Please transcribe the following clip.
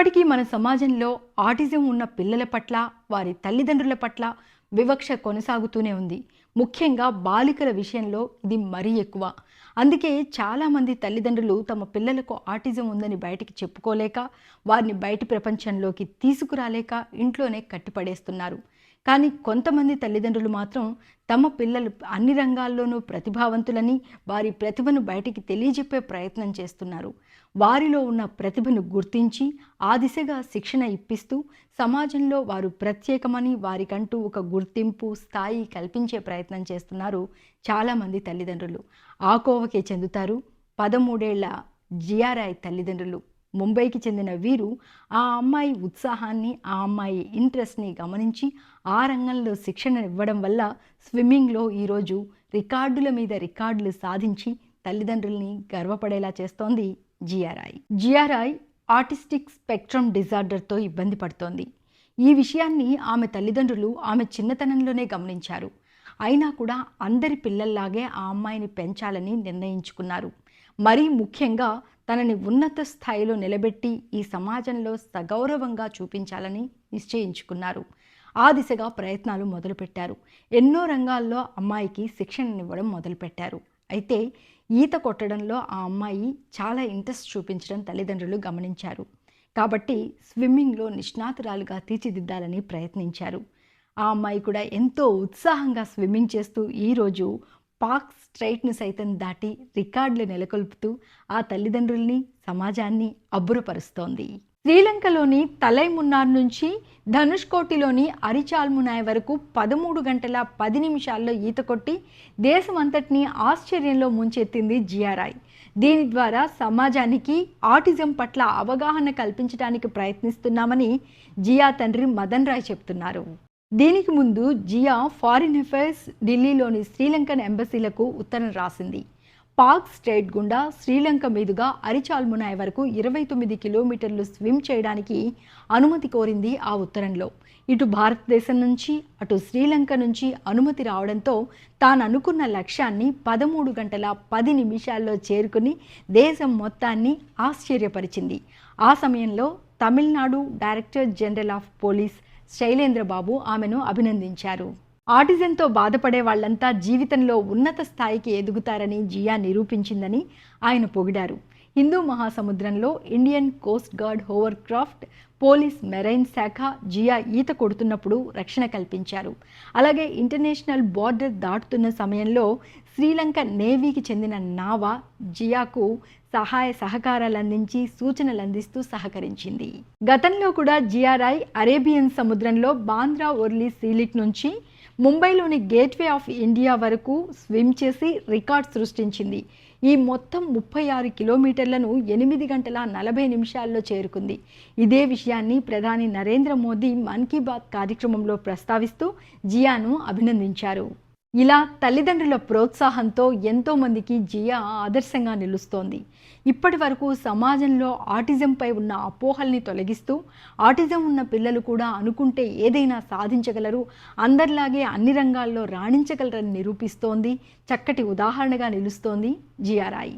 ఇప్పటికీ మన సమాజంలో ఆటిజం ఉన్న పిల్లల పట్ల వారి తల్లిదండ్రుల పట్ల వివక్ష కొనసాగుతూనే ఉంది. ముఖ్యంగా బాలికల విషయంలో ఇది మరీ ఎక్కువ. అందుకే చాలామంది తల్లిదండ్రులు తమ పిల్లలకు ఆటిజం ఉందని బయటికి చెప్పుకోలేక వారిని బయటి ప్రపంచంలోకి తీసుకురాలేక ఇంట్లోనే కట్టిపడేస్తున్నారు. కానీ కొంతమంది తల్లిదండ్రులు మాత్రం తమ పిల్లలు అన్ని రంగాల్లోనూ ప్రతిభావంతులని వారి ప్రతిభను బయటికి తెలియజెప్పే ప్రయత్నం చేస్తున్నారు. వారిలో ఉన్న ప్రతిభను గుర్తించి ఆ దిశగా శిక్షణ ఇప్పిస్తూ సమాజంలో వారు ప్రత్యేకమని వారికంటూ ఒక గుర్తింపు స్థాయి కల్పించే ప్రయత్నం చేస్తున్నారు చాలామంది తల్లిదండ్రులు. ఆ కోవకే చెందుతారు పదమూడేళ్ళ జియారాయ్ తల్లిదండ్రులు. ముంబైకి చెందిన వీరు ఆ అమ్మాయి ఉత్సాహాన్ని ఆ అమ్మాయి ఇంట్రెస్ట్ని గమనించి ఆ రంగంలో శిక్షణ ఇవ్వడం వల్ల స్విమ్మింగ్లో ఈరోజు రికార్డుల మీద రికార్డులు సాధించి తల్లిదండ్రుల్ని గర్వపడేలా చేస్తోంది జియారాయ్ జియారాయ్ ఆటిస్టిక్ స్పెక్ట్రమ్ డిజార్డర్తో ఇబ్బంది పడుతోంది. ఈ విషయాన్ని ఆమె తల్లిదండ్రులు ఆమె చిన్నతనంలోనే గమనించారు. అయినా కూడా అందరి పిల్లల్లాగే ఆ అమ్మాయిని పెంచాలని నిర్ణయించుకున్నారు. మరీ ముఖ్యంగా తనని ఉన్నత స్థాయిలో నిలబెట్టి ఈ సమాజంలో సగౌరవంగా చూపించాలని నిశ్చయించుకున్నారు. ఆ దిశగా ప్రయత్నాలు మొదలుపెట్టారు. ఎన్నో రంగాల్లో అమ్మాయికి శిక్షణనివ్వడం మొదలుపెట్టారు. అయితే ఈత కొట్టడంలో ఆ అమ్మాయి చాలా ఇంట్రెస్ట్ చూపించడం తల్లిదండ్రులు గమనించారు. కాబట్టి స్విమ్మింగ్లో నిష్ణాతురాలుగా తీర్చిదిద్దాలని ప్రయత్నించారు. ఆ అమ్మాయి కూడా ఎంతో ఉత్సాహంగా స్విమ్మింగ్ చేస్తూ ఈరోజు పాక్ స్ట్రైట్ను సైతం దాటి రికార్డులు నెలకొల్పుతూ ఆ తల్లిదండ్రుల్ని సమాజాన్ని అబ్బురపరుస్తోంది. శ్రీలంకలోని తలైమున్నార్ నుంచి ధనుష్కోటిలోని అరిచాల్మునాయ్ వరకు పదమూడు గంటల పది నిమిషాల్లో ఈత కొట్టి దేశమంతటినీ ఆశ్చర్యంలో ముంచెత్తింది జియారాయ్ దీని ద్వారా సమాజానికి ఆటిజం పట్ల అవగాహన కల్పించడానికి ప్రయత్నిస్తున్నామని జియా తండ్రి మదన్ రాయ్ చెప్తున్నారు. దీనికి ముందు జియా ఫారిన్ అఫైర్స్ ఢిల్లీలోని శ్రీలంకన్ ఎంబసీలకు ఉత్తరం రాసింది. పాక్ స్టేట్ గుండా శ్రీలంక మీదుగా అరిచాల్మునాయ్ వరకు ఇరవై తొమ్మిది కిలోమీటర్లు స్విమ్ చేయడానికి అనుమతి కోరింది ఆ ఉత్తరంలో. ఇటు భారతదేశం నుంచి అటు శ్రీలంక నుంచి అనుమతి రావడంతో తాను అనుకున్న లక్ష్యాన్ని పదమూడు గంటల పది నిమిషాల్లో చేరుకుని దేశం మొత్తాన్ని ఆశ్చర్యపరిచింది. ఆ సమయంలో Tamil Nadu director general of police Sailendra Babu ఆమెను అభినందించారు. ఆటిజంతో బాధపడే వాళ్ళంతా జీవితంలో ఉన్నత స్థాయికి ఎదుగుతారని జియా నిరూపించిందని ఆయన పొగిడారు. హిందూ మహాసముద్రంలో Indian coast guard hovercraft police marine శాఖ జియా ఈత కొడుతున్నప్పుడు రక్షణ కల్పించారు. అలాగే ఇంటర్నేషనల్ బార్డర్ దాటుతున్న సమయంలో శ్రీలంక నేవీకి చెందిన నావా జియాకు సహాయ సహకారాలు అందించి సూచనలు అందిస్తూ సహకరించింది. గతంలో కూడా జియారాయ్ అరేబియన్ సముద్రంలో బాంద్రా ఒర్లీ సీలిక్ నుంచి ముంబైలోని గేట్వే ఆఫ్ ఇండియా వరకు స్విమ్ చేసి రికార్డ్ సృష్టించింది. ఈ మొత్తం ముప్పై ఆరు కిలోమీటర్లను ఎనిమిది గంటల నలభై నిమిషాల్లో చేరుకుంది. ఇదే విషయాన్ని ప్రధాని నరేంద్ర మోదీ మన్ కీ బాత్ కార్యక్రమంలో ప్రస్తావిస్తూ జియాను అభినందించారు. ఇలా తల్లిదండ్రుల ప్రోత్సాహంతో ఎంతోమందికి జియా ఆదర్శంగా నిలుస్తోంది. ఇప్పటి వరకు సమాజంలో ఆటిజంపై ఉన్న అపోహల్ని తొలగిస్తూ ఆటిజం ఉన్న పిల్లలు కూడా అనుకుంటే ఏదైనా సాధించగలరు అందరిలాగే అన్ని రంగాల్లో రాణించగలరని నిరూపిస్తోంది చక్కటి ఉదాహరణగా నిలుస్తోంది జియారాయి